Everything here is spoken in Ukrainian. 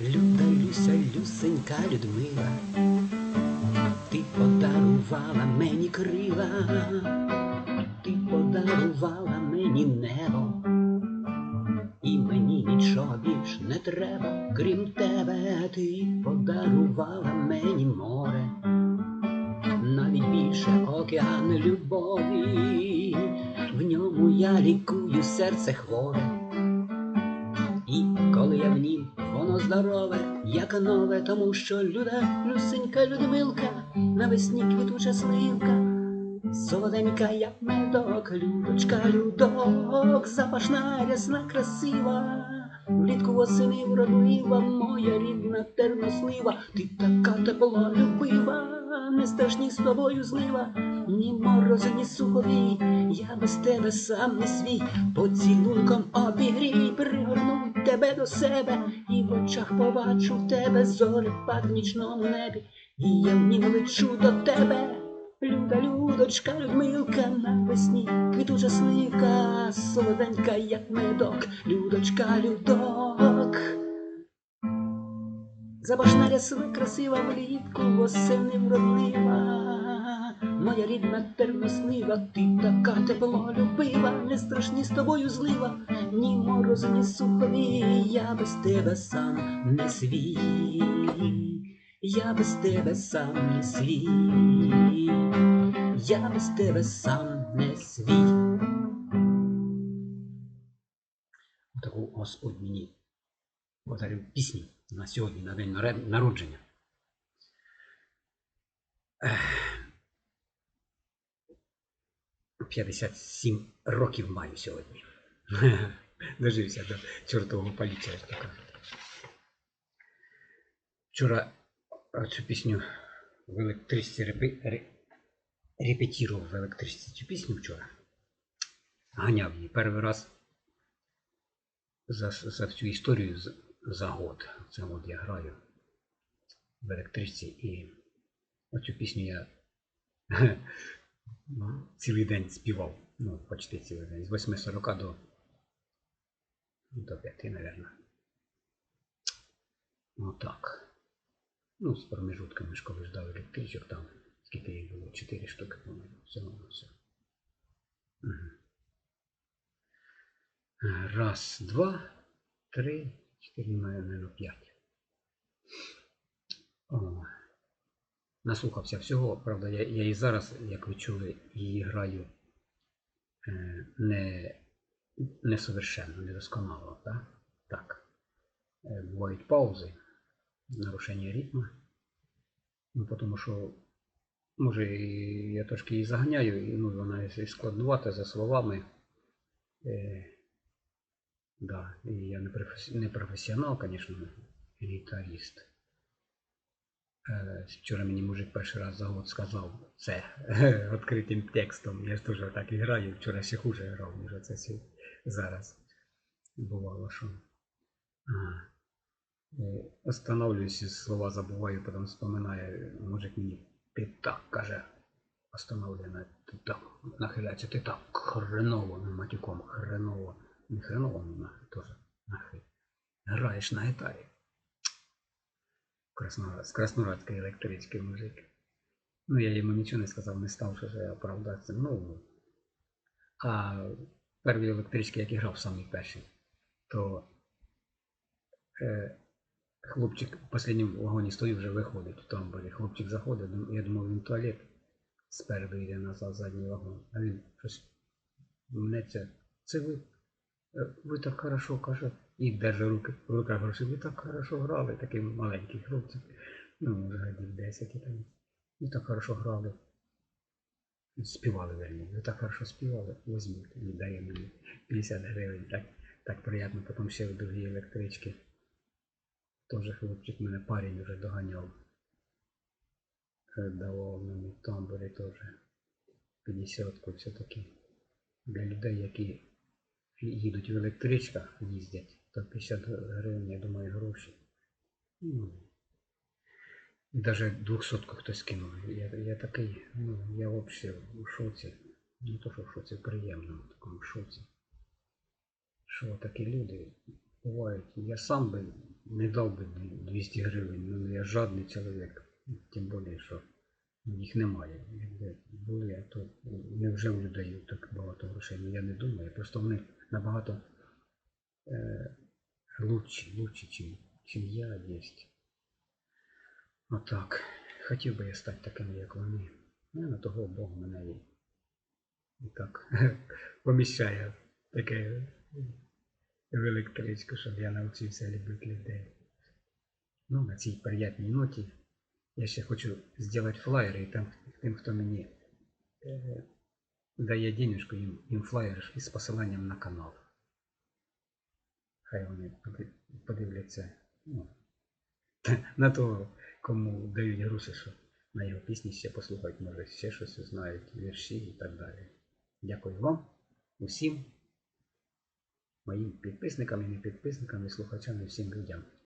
Люда, Люся, Люсенька, Людмила, ти подарувала мені крила, ти подарувала мені небо, і мені нічого більш не треба, крім тебе, ти подарувала мені море, навіть більше океан любові, в ньому я лікую серце хворе. Коли я в нім, воно здорове, як нове, тому що люда, люсенька, Людмилка, навесні квітуча сливка, солоденька, як медок, людочка, людок, запашна, рясна, красива, влітку восени вродлива, моя рідна тернослива, ти така тепла, любива, не страшні з тобою злива, ні морозу, ні суховій, я без тебе сам не свій, поцілунком обігрій, пригорну тебе до себе, і в очах побачу тебе зорепад в нічному небі, і я в нім лечу до тебе. Люда, Людочка, Людмилка, навесні, квітуча сливка, солоденька, як медок, Людочка, Людок. Забашна рясна, красива влітку, восени вродлива, моя рідна тернослива, ти така теплолюбива, не страшні з тобою злива, ні морозу, ні сухові, я без тебе сам не свій, я без тебе сам не свій, я без тебе сам не свій. Таку Господь мені подарив пісню на сьогодні, на день народження. Ех. 57 років маю сьогодні. Дожився до чортового поліція. Вчора цю пісню в електричці репе... ре- репетірував в електричці цю пісню вчора. Ганяв її перший раз за, за всю історію з- за год. Це от я граю в електричці і оцю пісню я цілий день співав. Ну, почти цілий день. З 8.40 до, до 5, мабуть. Отак. Ну, з промежутками ж коли ждав електричок, там скільки їх було? 4 штуки, по-моєму. Всього на все. Раз, два, три, чотири, наверное, п'ять. О, наслухався всього, правда, я, я і зараз, як ви чули, її граю е, не, несовершенно, недосконало, так? Так. Е, бувають паузи, нарушення ритму. Ну, тому що, може, і я трошки її заганяю, і ну, вона і складнувата за словами. Е, Да, и я не, професі... не професіонал, звісно, гітаріст. Е, Вчора мені мужик перший раз за год сказав це відкритим текстом. Я ж теж так і граю. Вчора ще хуже грав, ніж оце зараз. Бувало, що. Ага. Е, Останавливаюся, слова забуваю, потім вспоминаю, мужик мені, ти так каже, остановлена, ти так нахиляється, ти так хреново, ну, матюком, хреново. Не хреново, ну нахи теж нахи. Граєш на гітарі. Краснорад, з Красноградської електрички мужик. Ну, я йому нічого не сказав, не став, що я оправдатися. Ну, а перві електрички, які грав самі перші, то е, хлопчик в останньому вагоні стоїть, вже виходить в тамбурі. Хлопчик заходить, я думав, він туалет спереду йде назад задній вагон. А він щось мнеться. Це ви Е, Ви так хорошо, каже, і держа руки в руках гроші. Ви так хорошо грали, такий маленький хлопчик. Ну, може, годів 10 і там. Ви так хорошо грали. Співали, верні. Ви так хорошо співали. Візьміть, віддає мені 50 гривень. Так, так приємно. Потім ще в другій електричці. Теж хлопчик мене парень вже доганяв. Е, Давав мені тамбурі теж 50-ку все-таки. Для людей, які їдуть в електричках, їздять, то 50 гривень, я думаю, гроші. Ну, і навіть 200 хтось кинув. Я, я такий, ну, я взагалі в шоці. Не то, що в шоці, приємно, в такому шоці. Що такі люди бувають. Я сам би не дав би 200 гривень. Ну, я жадний чоловік, тим більше, що їх немає. Якби були, то невже у людей так багато грошей? Ну, я не думаю. Просто вони набагато е, лучші, лучші, чим, чим я є. Отак. Хотів би я стати таким, як вони. Ну, на того Бог мене і так поміщає таке в електричку, щоб я навчився любити людей. Ну, на цій приятній ноті я ще хочу зробити флаєри, і там тим, хто мені е, дає денежку, їм, їм флаєр із посиланням на канал. Хай вони подивляться ну, на того, кому дають гроші, що на його пісні ще послухають, може ще щось знають, вірші і так далі. Дякую вам, усім, моїм підписникам і не підписникам, і слухачам, і всім людям.